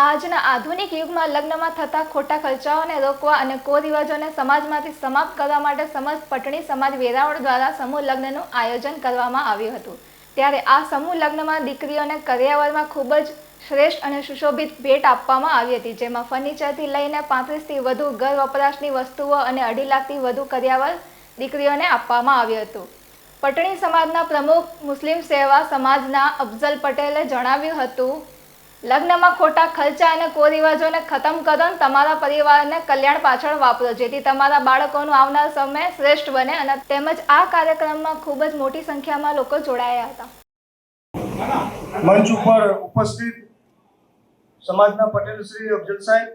આજના આધુનિક યુગમાં લગ્નમાં થતા ખોટા ખર્ચાઓને રોકવા અને કોરિવાજોને સમાજમાંથી સમાપ્ત કરવા માટે સમસ્ત પટણી સમાજ વેરાવળ દ્વારા સમૂહ લગ્નનું આયોજન કરવામાં આવ્યું હતું. ત્યારે આ સમૂહ લગ્નમાં દીકરીઓને કરિયાવરમાં ખૂબ જ શ્રેષ્ઠ અને સુશોભિત ભેટ આપવામાં આવી હતી, જેમાં ફર્નિચરથી લઈને પાંત્રીસથી વધુ ઘર વપરાશની વસ્તુઓ અને અઢી લાખથી વધુ કરિયાવર દીકરીઓને આપવામાં આવ્યું હતું. પટણી સમાજના પ્રમુખ મુસ્લિમ સેવા સમાજના અફઝલ પટેલે જણાવ્યું હતું લગ્નમાં ખોટા ખર્ચા અને કોરિવાજોને ખતમ કરો અને તમારા પરિવારને કલ્યાણ પાછળ વાપરો, જેથી તમારા બાળકોનું આવનાર સમય શ્રેષ્ઠ બને અને તેમજ આ કાર્યક્રમમાં ખૂબ જ મોટી સંખ્યામાં લોકો જોડાયા હતા. મંચ ઉપર ઉપસ્થિત સમાજના પટેલ શ્રી અફજલ સાહેબ,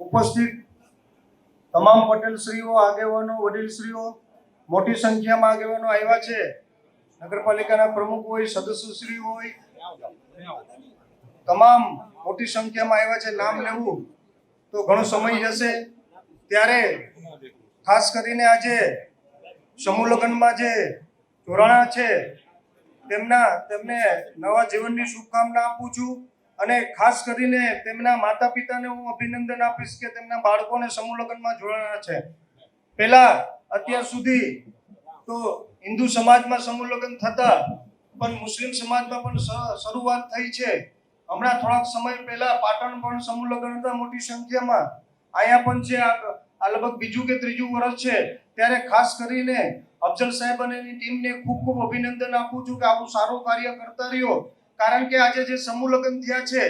ઉપસ્થિત તમામ પટેલ શ્રીઓ, આગેવાનો, વડીલ શ્રીઓ, મોટી સંખ્યામાં આગેવાનો આવ્યા છે. નગરપાલિકાના પ્રમુખ હોય સદસ્યશ્રી હોય. તમામ મોટી સંખ્યામાં આવ્યા છે, નામ લેવું તો ઘણો સમય જશે. ત્યારે ખાસ કરીને આજે સમૂહ લગ્નમાં જે જોડાણા છે, તેમના, તેમને નવા જીવનની શુભકામના આપું છું અને ખાસ કરીને તેમના માતા પિતાને હું અભિનંદન આપીશ કે તેમના બાળકોને સમૂહ લગ્નમાં જોડાણા છે. પહેલા અત્યાર સુધી તો હિન્દુ સમાજમાં સમૂહ લગ્ન થતા, પણ મુસ્લિમ સમાજમાં પણ શરૂઆત થઈ છે. હમણાં થોડાક સમય પહેલા પાટણ પણ સમૂહ લગ્ન હતા મોટી સંખ્યામાં. અહીંયા પણ છે આ લગભગ બીજું કે ત્રીજું વર્ષ છે. ત્યારે ખાસ કરીને અફજલ સાહેબ અને એની ટીમને ખૂબ ખૂબ અભિનંદન આપું છું કે આવું સારું કાર્ય કરતા રહ્યો. કારણ કે આજે જે સમૂહ લગ્ન થયા છે,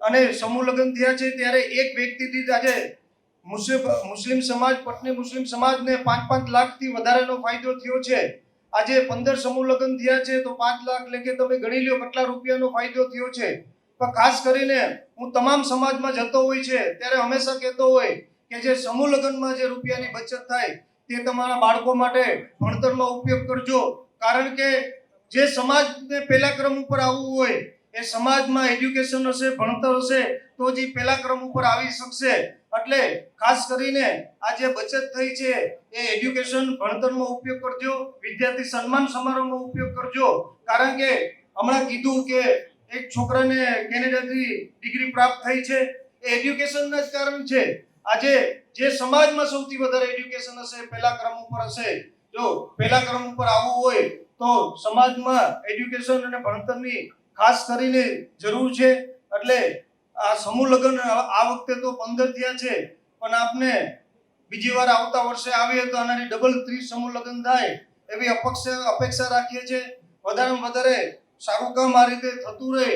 અને સમૂહ લગ્ન થયા છે ત્યારે એક વ્યક્તિથી જ આજે મુસ્લિમ મુસ્લિમ સમાજ પટની મુસ્લિમ સમાજને પાંચ પાંચ લાખથી વધારેનો ફાયદો થયો છે. આજે પંદર સમૂહ લગ્ન થયા છે તો પાંચ લાખ લેખે તમે ગણી લો કેટલા રૂપિયાનો ફાયદો થયો છે? પણ ખાસ કરીને હું તમામ સમાજમાં જતો હોય છે, ત્યારે હંમેશા કહેતો હોય કે જે સમૂહ લગ્નમાં જે રૂપિયાની બચત થાય, તે તમારા બાળકો માટે ભણતરમાં ઉપયોગ કરજો. કારણ કે જે સમાજને પહેલા ક્રમ ઉપર આવવું હોય, એ સમાજમાં એજ્યુકેશન હશે, ભણતર હશે, તો જ પહેલા ક્રમ ઉપર આવી શકશે. એટલે ખાસ કરીને આ જે બચત થઈ છે, એ એજ્યુકેશન ભણતરમાં ઉપયોગ કરજો. વિદ્યાર્થી સન્માન સમારોહમાં ઉપયોગ કરજો. કારણ કે હમણાં કીધું કે એક છોકરાને કેનેડાથી ડિગ્રી પ્રાપ્ત થઈ છે. એ એજ્યુકેશનના જ કારણ છે. આજે જે સમાજમાં સૌથી વધારે એજ્યુકેશન હશે, પહેલા ક્રમ ઉપર હશે. જો પહેલા ક્રમ ઉપર આવવું હોય, તો સમાજમાં એજ્યુકેશન અને ભણતરની ખાસ કરીને જરૂર છે. એટલે આ સમૂહ લગ્ન આ વખતે તો પંદર થયા છે. પણ આપને બીજી વાર આવતા વર્ષે આવીએ તો આનાથી ડબલ ત્રીસ સમૂહ લગ્ન થાય એવી અપેક્ષા અપેક્ષા રાખીએ છીએ. વધારેમાં વધારે સારું કામ આ રીતે થતું રહે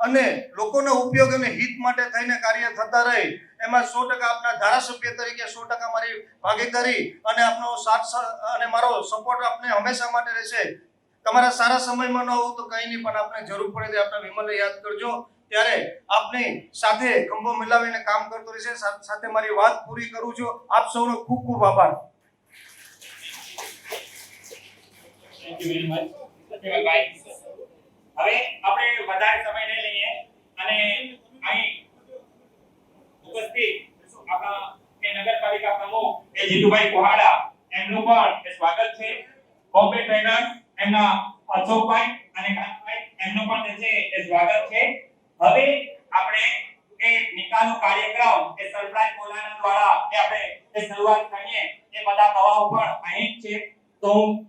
અને લોકોના ઉપયોગ અને હિત માટે થઈને કાર્ય થતા રહે, એમાં સો ટકા આપના ધારાસભ્ય તરીકે સો ટકા મારી ભાગીદારી અને આપનો સાથ અને મારો સપોર્ટ આપને હંમેશા માટે રહેશે. તમારા સારા સમયમાં ન હોવ તો કંઈ નહીં, પણ આપણે જરૂર પડે તે આપણા વિમલને યાદ કરજો. ત્યારે આપની સાથે ખંભો મિલાવીને કામ કરતો રહેશે. સાથે મારી વાત પૂરી કરું છું. આપ સૌનો ખૂબ ખૂબ આભાર. Thank you very much. હવે આપણે વધારે સમય નહીં લઈએ અને અહીં ઉપસ્થિત આપણા એ નગરપાલિકા પ્રમુખ એ જીતુભાઈ કોહાડા, એમનું પણ સ્વાગત છે. બોમ્બે ટ્રેનર્સ, એમના અશોકભાઈ અને કાંતભાઈ એમનું પણ છે એ સ્વાગત છે. હવે આપણે એ નિકાલનો કાર્યક્રમ, એ સરપ્રાઈઝ બોલાના દ્વારા એ આપણે એ શરૂઆત કરીએ. એ બધા પ્રવાહો પણ અહીં જ છે. તો હું